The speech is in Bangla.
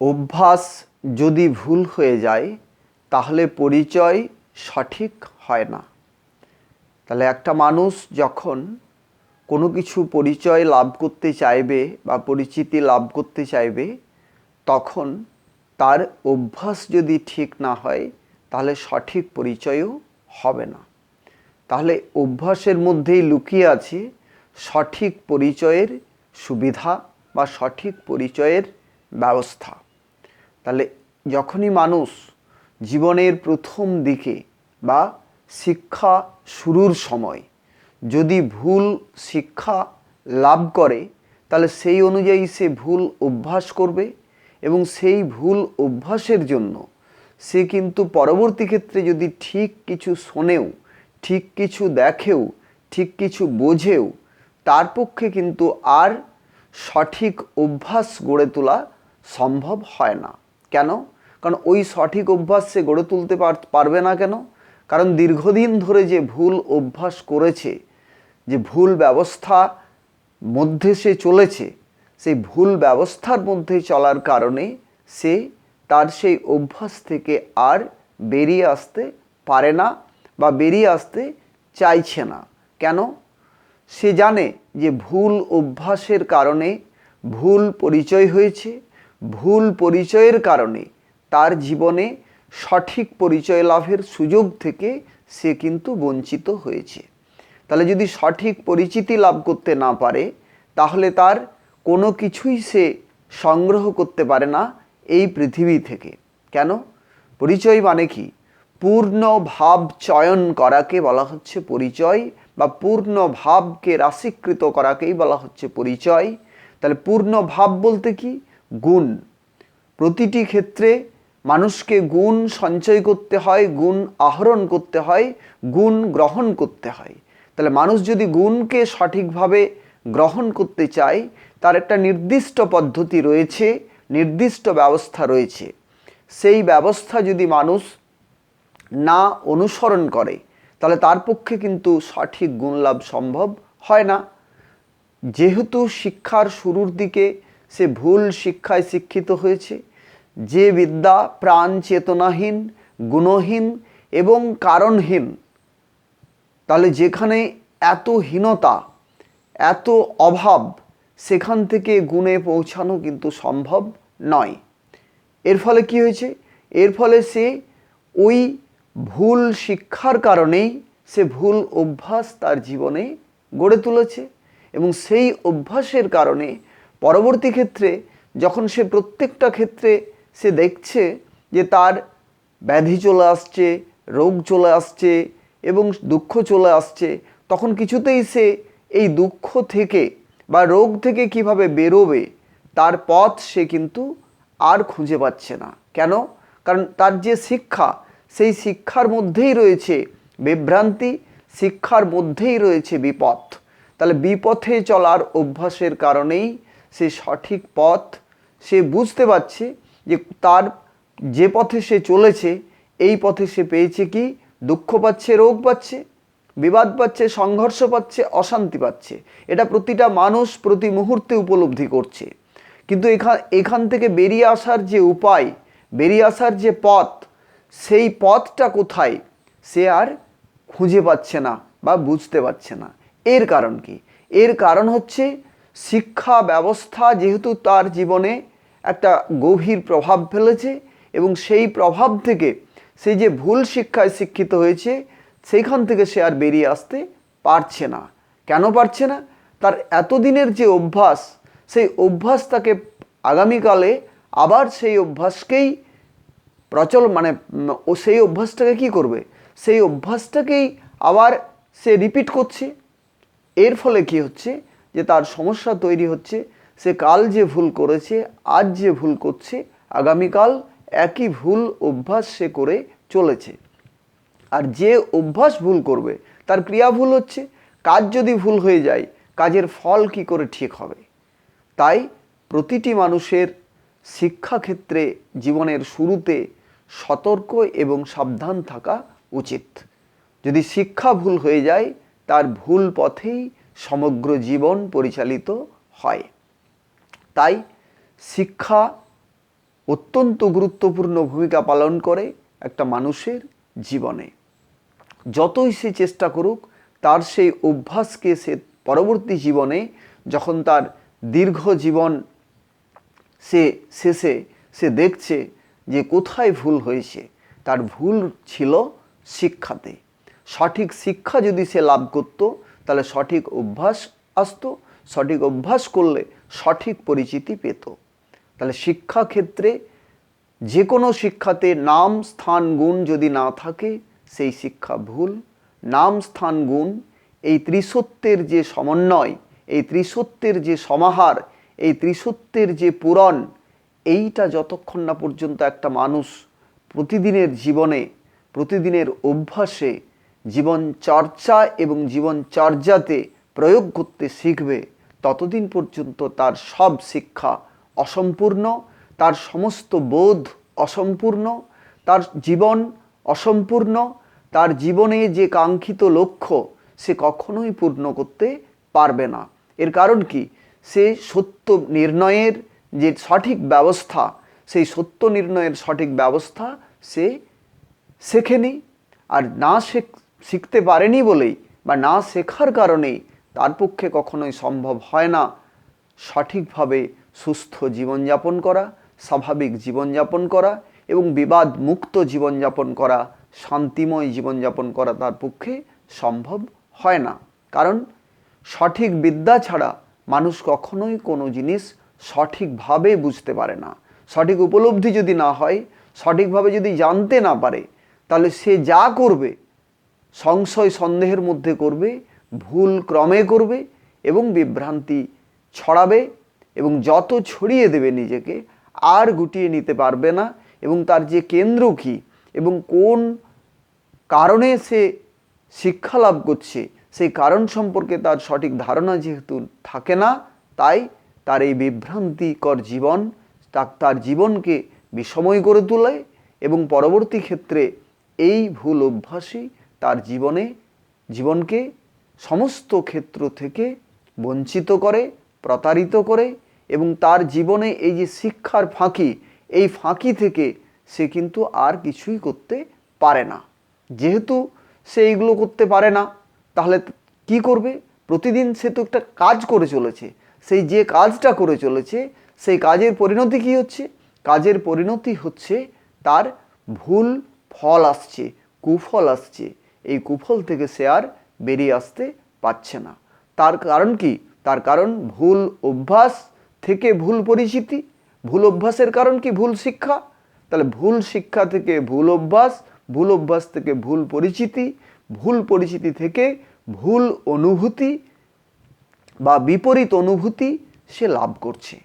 অভ্যাস যদি ভুল হয়ে যায়, তাহলে পরিচয় সঠিক হয় না। তাহলে একটা মানুষ যখন কোনো কিছু পরিচয় লাভ করতে চাইবে বা পরিচিতি লাভ করতে চাইবে, তখন তার অভ্যাস যদি ঠিক না হয়, তাহলে সঠিক পরিচয়ও হবে না। তাহলে অভ্যাসের মধ্যেই লুকিয়ে আছে সঠিক পরিচয়ের সুবিধা বা সঠিক পরিচয়ের ব্যবস্থা। তাহলে যখনই মানুষ জীবনের প্রথম দিকে বা শিক্ষা শুরুর সময় যদি ভুল শিক্ষা লাভ করে, তাহলে সেই অনুযায়ী সে ভুল অভ্যাস করবে এবং সেই ভুল অভ্যাসের জন্য সে কিন্তু পরবর্তী ক্ষেত্রে যদি ঠিক কিছু শোনেও, ঠিক কিছু দেখেও, ঠিক কিছু বোঝেও, তার পক্ষে কিন্তু আর সঠিক অভ্যাস গড়ে তোলা সম্ভব হয় না। কেন? কারণ ওই সঠিক অভ্যাস সে গড়ে তুলতে পার- পারবে না কেন? কারণ দীর্ঘদিন ধরে যে ভুল অভ্যাস করেছে, যে ভুল ব্যবস্থা মধ্যে সে চলেছে, সেই ভুল ব্যবস্থার মধ্যে চলার কারণে সে তার সেই অভ্যাস থেকে আর বেরিয়ে আসতে পারে না বা বেরিয়ে আসতে চাইছে না। কেন? সে জানে যে ভুল অভ্যাসের কারণে ভুল পরিচয় হয়েছে ভুল পরিচয়ের কারণে তার জীবনে সঠিক পরিচয় লাভের সুযোগ থেকে সে কিন্তু বঞ্চিত হয়েছে। তাহলে যদি সঠিক পরিচিতি লাভ করতে না পারে, তাহলে তার কোনো কিছুই সে সংগ্রহ করতে পারে না এই পৃথিবী থেকে। কেন? পরিচয় মানে কি? পূর্ণ ভাব চয়ন করাকে বলা হচ্ছে পরিচয় বা পূর্ণ ভাবকে রাশিকৃত করাকেই বলা হচ্ছে পরিচয়। তাহলে পূর্ণ ভাব বলতে কি? গুণ। প্রতিটি ক্ষেত্রে মানুষকে গুণ সঞ্চয় করতে হয়, গুণ আহরণ করতে হয়, গুণ গ্রহণ করতে হয়। তাহলে মানুষ যদি গুণকে সঠিকভাবে গ্রহণ করতে চায়, তার একটা নির্দিষ্ট পদ্ধতি রয়েছে, নির্দিষ্ট ব্যবস্থা রয়েছে। সেই ব্যবস্থা যদি মানুষ না অনুসরণ করে, তাহলে তার পক্ষে কিন্তু সঠিক গুণ লাভ সম্ভব হয় না। যেহেতু শিক্ষার শুরুর দিকে সে ভুল শিক্ষায় শিক্ষিত হয়েছে। যে বিদ্যা প্রাণ চেতনাহীন, গুণহীন এবং কারণহীন, তাহলে যেখানে এত হীনতা, এত অভাব, সেখান থেকে গুণে পৌঁছানো কিন্তু সম্ভব নয়। এর ফলে কি হয়েছে? এর ফলে সে ওই ভুল শিক্ষার কারণেই সে ভুল অভ্যাস তার জীবনে গড়ে তুলেছে এবং সেই অভ্যাসের কারণে পরবর্তী ক্ষেত্রে যখন সে প্রত্যেকটা ক্ষেত্রে সে দেখছে যে তার ব্যাধি চলে আসছে, রোগ চলে আসছে এবং দুঃখ চলে আসছে, তখন কিছুতেই সে এই দুঃখ থেকে বা রোগ থেকে কীভাবে বেরোবে, তার পথ সে কিন্তু আর খুঁজে পাচ্ছে না। কেন? কারণ তার যে শিক্ষা, সেই শিক্ষার মধ্যেই রয়েছে বিভ্রান্তি, শিক্ষার মধ্যেই রয়েছে বিপথ। তাহলে বিপথে চলার অভ্যাসের কারণেই সে সঠিক পথ, সে বুঝতে পারছে যে তার যে পথে সে চলেছে, এই পথে সে পেয়েছে কি? দুঃখ পাচ্ছে, রোগ পাচ্ছে, বিবাদ পাচ্ছে, সংঘর্ষ পাচ্ছে, অশান্তি পাচ্ছে। এটা প্রতিটা মানুষ প্রতি মুহূর্তে উপলব্ধি করছে। কিন্তু এখান এখান থেকে বেরিয়ে আসার যে উপায়, বেরিয়ে আসার যে পথ, সেই পথটা কোথায়? সে আর খুঁজে পাচ্ছে না বা বুঝতে পারছে না। এর কারণ কি? এর কারণ হচ্ছে শিক্ষা ব্যবস্থা যেহেতু তার জীবনে একটা গভীর প্রভাব ফেলেছে এবং সেই প্রভাব থেকে সে যে ভুল শিক্ষায় শিক্ষিত হয়েছে, সেইখান থেকে সে আর বেরিয়ে আসতে পারছে না। কেন পারছে না? তার এতদিনের যে অভ্যাস, সেই অভ্যাস তাকে আগামীকালে আবার সেই অভ্যাসকেই প্রচল মানে ও সেই অভ্যাসটাকে কি করবে? সেই অভ্যাসটাকেই আবার সে রিপিট করছে। এর ফলে কি হচ্ছে? যে তার সমস্যা তৈরি হচ্ছে, সে কাল যে ভুল করেছে, আজ যে ভুল করছে, আগামীকাল একই ভুল অভ্যাস সে করে চলেছে। আর যে অভ্যাস ভুল করবে, তার ক্রিয়া ভুল হচ্ছে, কাজ যদি ভুল হয়ে যায়, কাজের ফল কি করে ঠিক হবে? তাই প্রতিটি মানুষের শিক্ষাক্ষেত্রে জীবনের শুরুতে সতর্ক এবং সাবধান থাকা উচিত। যদি শিক্ষা ভুল হয়ে যায়, তার ভুল পথেই সমগ্র জীবন পরিচালিত হয়। তাই শিক্ষা অত্যন্ত গুরুত্বপূর্ণ ভূমিকা পালন করে একটা মানুষের জীবনে। যতই সে চেষ্টা করুক, তার সেই অভ্যাসকে সে পরবর্তী জীবনে যখন তার দীর্ঘ জীবন সে শেষে সে দেখছে যে কোথায় ভুল হয়েছে, তার ভুল ছিল শিক্ষাতে। সঠিক শিক্ষা যদি সে লাভ করত তাহলে সঠিক অভ্যাস আসতো, সঠিক অভ্যাস করলে সঠিক পরিচিতি পেত। তাহলে শিক্ষা ক্ষেত্রে যে কোনো শিক্ষাতে নাম, স্থান, গুণ যদি না থাকে, সেই শিক্ষা ভুল। নাম, স্থান, গুণ, এই ত্রিসত্যের যে সমন্বয়, এই ত্রিসত্যের যে সমাহার, এই ত্রিসত্যের যে পূরণ, এইটা যতক্ষণ না পর্যন্ত একটা মানুষ প্রতিদিনের জীবনে, প্রতিদিনের অভ্যাসে জীবন চর্চা এবং জীবন চর্যাতে প্রয়োগ করতে শিখবে, ততদিন পর্যন্ত তার সব শিক্ষা অসম্পূর্ণ, তার সমস্ত বোধ অসম্পূর্ণ, তার জীবন অসম্পূর্ণ, তার জীবনে যে কাঙ্ক্ষিত লক্ষ্য সে কখনোই পূর্ণ করতে পারবে না। এর কারণ কি? সে সত্য নির্ণয়ের যে সঠিক ব্যবস্থা, সেই সত্য নির্ণয়ের সঠিক ব্যবস্থা সে শেখেনি। আর না শেখ শিখতে পারেনি বলেই বা না শেখার কারণেই তার পক্ষে কখনোই সম্ভব হয় না সঠিকভাবে সুস্থ জীবনযাপন করা, স্বাভাবিক জীবনযাপন করা এবং বিবাদ মুক্ত জীবনযাপন করা, শান্তিময় জীবনযাপন করা তার পক্ষে সম্ভব হয় না। কারণ সঠিক বিদ্যা ছাড়া মানুষ কখনোই কোনো জিনিস সঠিকভাবে বুঝতে পারে না। সঠিক উপলব্ধি যদি না হয়, সঠিকভাবে যদি জানতে না পারে, তাহলে সে যা করবে সংশয় সন্দেহের মধ্যে করবে, ভুল ক্রমে করবে এবং বিভ্রান্তি ছড়াবে এবং যত ছড়িয়ে দেবে নিজেকে আর গুটিয়ে নিতে পারবে না এবং তার যে কেন্দ্র কী এবং কোন কারণে সে শিক্ষা লাভ করছে, সেই কারণ সম্পর্কে তার সঠিক ধারণা যেহেতু থাকে না, তাই তার এই বিভ্রান্তিকর জীবন তার জীবনকে বিষময় করে তোলে এবং পরবর্তী ক্ষেত্রে এই ভুল অভ্যাসই তার জীবনে, জীবনকে সমস্ত ক্ষেত্র থেকে বঞ্চিত করে, প্রতারিত করে এবং তার জীবনে এই যে শিক্ষার ফাঁকি, এই ফাঁকি থেকে সে কিন্তু আর কিছুই করতে পারে না। যেহেতু সে এইগুলো করতে পারে না, তাহলে কি করবে? প্রতিদিন সে তো একটা কাজ করে চলেছে। সেই যে কাজটা করে চলেছে, সেই কাজের পরিণতি কি হচ্ছে? কাজের পরিণতি হচ্ছে তার ভুল ফল আসছে, কুফল আসছে। এই কুফল থেকে সে আর বেরিয়ে আসতে পারছে না। তার কারণ কি? তার কারণ ভুল অভ্যাস থেকে ভুল পরিচিতি। ভুল অভ্যাসের কারণ কি? ভুল শিক্ষা। তাহলে ভুল শিক্ষা থেকে ভুল অভ্যাস ভুল অভ্যাস থেকে ভুল পরিচিতি ভুল পরিচিতি থেকে ভুল অনুভূতি বা বিপরীত অনুভূতি সে লাভ করছে।